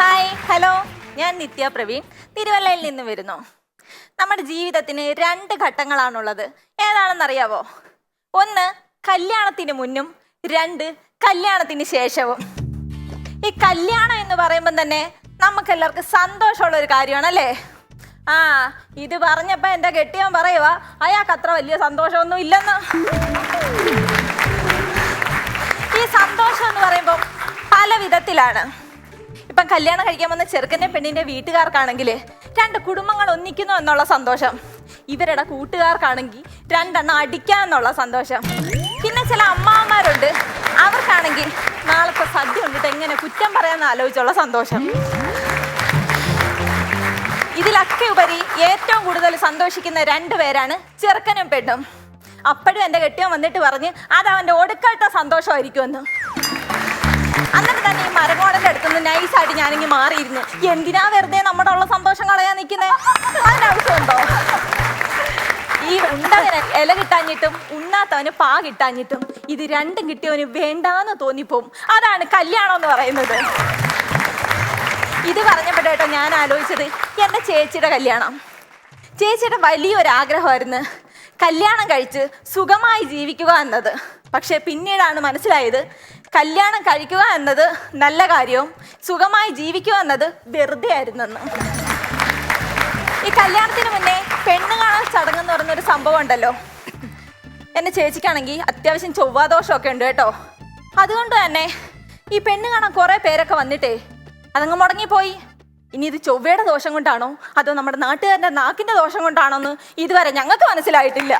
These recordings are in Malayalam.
ഹായ് ഹലോ ഞാൻ നിത്യ പ്രവീൺ. തിരുവല്ലയിൽ നിന്ന് വരുന്നു. നമ്മുടെ ജീവിതത്തിന് രണ്ട് ഘട്ടങ്ങളാണുള്ളത്. ഏതാണെന്നറിയാവോ? ഒന്ന് കല്യാണത്തിന് മുന്നും രണ്ട് കല്യാണത്തിന് ശേഷവും. ഈ കല്യാണം എന്ന് പറയുമ്പോൾ തന്നെ നമുക്കെല്ലാവർക്കും സന്തോഷമുള്ള ഒരു കാര്യമാണ് അല്ലേ ആ ഇത് പറഞ്ഞപ്പോ എന്റെ കെട്ടിയവൻ പറയുക അയാൾക്ക് അത്ര വലിയ സന്തോഷമൊന്നും ഇല്ലെന്ന്. ഈ സന്തോഷം എന്ന് പറയുമ്പോൾ പല വിധത്തിലാണ് ഇപ്പം കല്യാണം കഴിക്കാൻ വന്ന ചെറുക്കന്റെ പെണ്ണിന്റെ വീട്ടുകാർക്കാണെങ്കിൽ രണ്ട് കുടുംബങ്ങൾ ഒന്നിക്കുന്നു എന്നുള്ള സന്തോഷം. ഇവരുടെ കൂട്ടുകാർക്കാണെങ്കിൽ രണ്ടെണ്ണം അടിക്കാം എന്നുള്ള സന്തോഷം. പിന്നെ ചില അമ്മാമാരുണ്ട് അവർക്കാണെങ്കിൽ നാളത്തെ സദ്യ കൊണ്ടിട്ട് എങ്ങനെ കുറ്റം പറയാമെന്ന് ആലോചിച്ചുള്ള സന്തോഷം. ഇതിലൊക്കെ ഉപരി ഏറ്റവും കൂടുതൽ സന്തോഷിക്കുന്ന രണ്ടു പേരാണ് ചെറുക്കനും പെണ്ണും. അപ്പോഴും എന്റെ കെട്ടിയവൻ വന്നിട്ട് പറഞ്ഞ് അത് അവന്റെ ഒടുക്കളത്തെ സന്തോഷമായിരിക്കുമെന്ന്. നൈസായിട്ട് ഞാനിങ്ങി മാറിയിരുന്നു. എന്തിനാ വെറുതെ നമ്മുടെ ഉള്ള സന്തോഷം കളയാൻ നിൽക്കുന്നേ അതിനാവശ്യമുണ്ടോ? ഈ ഉണ്ടവന് ഇല കിട്ടാഞ്ഞിട്ടും ഉണ്ണാത്തവന് പാ കിട്ടാഞ്ഞിട്ടും ഇത് രണ്ടും കിട്ടിയവന് വേണ്ടാന്ന് തോന്നിപ്പോവും. അതാണ് കല്യാണം എന്ന് പറയുന്നത്. ഇത് പറഞ്ഞപ്പോഴേട്ടോ ഞാൻ ആലോചിച്ചത് എന്റെ ചേച്ചിയുടെ കല്യാണം. ചേച്ചിയുടെ വലിയൊരാഗ്രഹമായിരുന്നു കല്യാണം കഴിച്ച് സുഖമായി ജീവിക്കുക എന്നത്. പക്ഷേ പിന്നീടാണ് മനസ്സിലായത് കല്യാണം കഴിക്കുക എന്നത് നല്ല കാര്യവും സുഖമായി ജീവിക്കുക എന്നത് വെറുതെ ആയിരുന്നെന്ന് ഈ കല്യാണത്തിന് മുന്നേ പെണ്ണ് കാണാൻ ചടങ്ങെന്ന് പറഞ്ഞൊരു സംഭവം ഉണ്ടല്ലോ. എന്റെ ചേച്ചിക്കാണെങ്കിൽ അത്യാവശ്യം ചൊവ്വാദോഷമൊക്കെ ഉണ്ട് കേട്ടോ. അതുകൊണ്ട് തന്നെ ഈ പെണ്ണ് കാണാൻ കുറേ പേരൊക്കെ വന്നിട്ടേ അതങ്ങ് മുടങ്ങിപ്പോയി. ഇനി ഇത് ചൊവ്വയുടെ ദോഷം കൊണ്ടാണോ? അതോ നമ്മുടെ നാട്ടുകാരന്റെ നാക്കിന്റെ ദോഷം കൊണ്ടാണോ എന്ന് ഇതുവരെ ഞങ്ങൾക്ക് മനസ്സിലായിട്ടില്ല.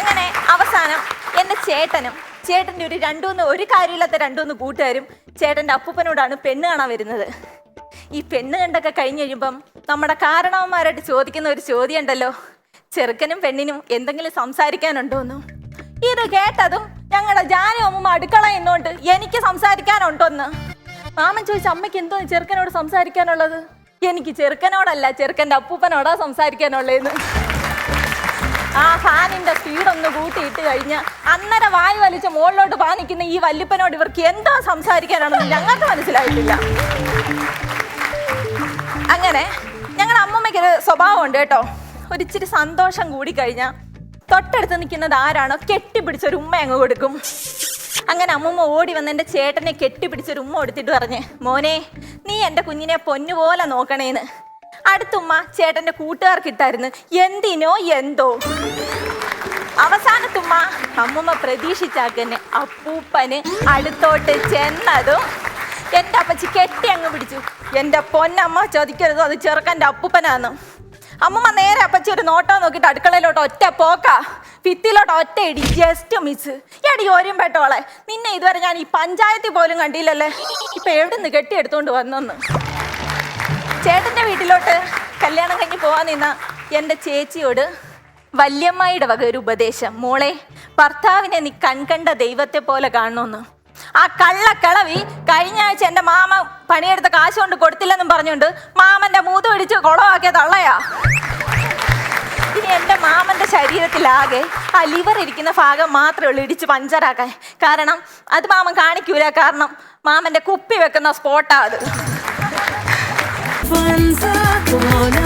അങ്ങനെ അവസാനം എന്റെ ചേട്ടനും ചേട്ടന്റെ ഒരു രണ്ടുമൂന്ന് ഒരു കാര്യമില്ലാത്ത രണ്ടുമൂന്ന് കൂട്ടുകാരും ചേട്ടന്റെ അപ്പൂപ്പനോടാണ് പെണ്ണ് കാണാൻ വരുന്നത്. ഈ പെണ്ണ് കണ്ടൊക്കെ കഴിഞ്ഞ് കഴിയുമ്പം നമ്മുടെ കാരണവന്മാരായിട്ട് ചോദിക്കുന്ന ഒരു ചോദ്യം ഉണ്ടല്ലോ ചെറുക്കനും പെണ്ണിനും എന്തെങ്കിലും സംസാരിക്കാനുണ്ടോന്നു ഇത് കേട്ടതും ഞങ്ങളുടെ ജാനമ്മ അടുക്കള എന്നോണ്ട് എനിക്ക് സംസാരിക്കാനുണ്ടോന്ന് മാമൻ ചോദിച്ച അമ്മയ്ക്ക് എന്തോ ചെറുക്കനോട് സംസാരിക്കാനുള്ളത്? എനിക്ക് ചെറുക്കനോടല്ല ചെറുക്കന്റെ അപ്പൂപ്പനോടാ സംസാരിക്കാനുള്ളതെന്ന്. ആ ഫാനിന്റെ സ്പീഡ് ഒന്ന് കൂട്ടിയിട്ട് കഴിഞ്ഞ് അന്നേരം വായു വലിച്ച് മുകളിലോട്ട് പാനിക്കുന്ന ഈ വല്യപ്പനോട് ഇവർക്ക് എന്താ സംസാരിക്കാനാണെന്ന് ഞങ്ങൾക്ക് മനസ്സിലായിട്ടില്ല. അങ്ങനെ ഞങ്ങളുടെ അമ്മമ്മയ്ക്കൊരു സ്വഭാവമുണ്ട് കേട്ടോ. ഒരിച്ചിരി സന്തോഷം കൂടി കഴിഞ്ഞാൽ തൊട്ടടുത്ത് നിൽക്കുന്നത് ആരാണോ കെട്ടിപ്പിടിച്ചൊരു ഉമ്മ അങ്ങ് കൊടുക്കും. അങ്ങനെ അമ്മമ്മ ഓടി വന്ന് എന്റെ ചേട്ടനെ കെട്ടിപ്പിടിച്ചൊരു ഉമ്മ കൊടുത്തിട്ട് പറഞ്ഞ് മോനെ നീ എന്റെ കുഞ്ഞിനെ പൊന്നുപോലെ നോക്കണേന്ന്. അടുത്തുമ്മ ചേട്ടന്റെ കൂട്ടുകാർക്ക് ഇട്ടായിരുന്നു എന്തിനോ എന്തോ. അവസാനത്തുമ്മ അമ്മമ്മ പ്രതീക്ഷിച്ചാക്കന്നെ അപ്പൂപ്പന് അടുത്തോട്ട് ചെന്നതും എന്റെ അപ്പച്ചി കെട്ടി അങ്ങ് പിടിച്ചു. എന്റെ പൊന്നമ്മ ചോദിക്കരുത് അത് ചെറുക്കന്റെ അപ്പൂപ്പനാന്ന്. അമ്മമ്മ നേരെ അപ്പച്ചി ഒരു നോട്ടം നോക്കിട്ട് അടുക്കളയിലോട്ട് ഒറ്റ പോക്ക. ഭിത്തിയിലോട്ട് ഒറ്റ ഇടി ജസ്റ്റ് മിസ് എടി ഓരും പെട്ടോളെ നിന്നെ ഇതുവരെ ഞാൻ ഈ പഞ്ചായത്തിൽ പോലും കണ്ടില്ലല്ലേ? ഇപ്പൊ എവിടെ നിന്ന് കെട്ടിയെടുത്തോണ്ട് വന്നെന്ന്? ചേട്ടന്റെ വീട്ടിലോട്ട് കല്യാണം കഴിഞ്ഞ് പോവാൻ നിന്ന എന്റെ ചേച്ചിയോട് വല്യമ്മയുടെ വക ഒരു ഉപദേശം. മോളെ ഭർത്താവിനെ നീ കൺകണ്ട ദൈവത്തെ പോലെ കാണണമെന്ന് ആ കള്ളക്കളവി കഴിഞ്ഞ ആഴ്ച എന്റെ മാമ പണിയെടുത്ത കാശ് കൊണ്ട് കൊടുത്തില്ലെന്നും പറഞ്ഞുകൊണ്ട് മാമന്റെ മൂത് പിടിച്ച് കുളമാക്കിയ തള്ളയാ. ഇനി എന്റെ മാമന്റെ ശരീരത്തിലാകെ ആ ലിവർ ഇരിക്കുന്ന ഭാഗം മാത്രമേ ഉള്ളൂ ഇടിച്ച് പഞ്ചറാക്കാൻ. കാരണം അത് മാമൻ കാണിക്കൂല. കാരണം മാമന്റെ കുപ്പി വെക്കുന്ന സ്പോട്ടാണ് അത്. fuanza como la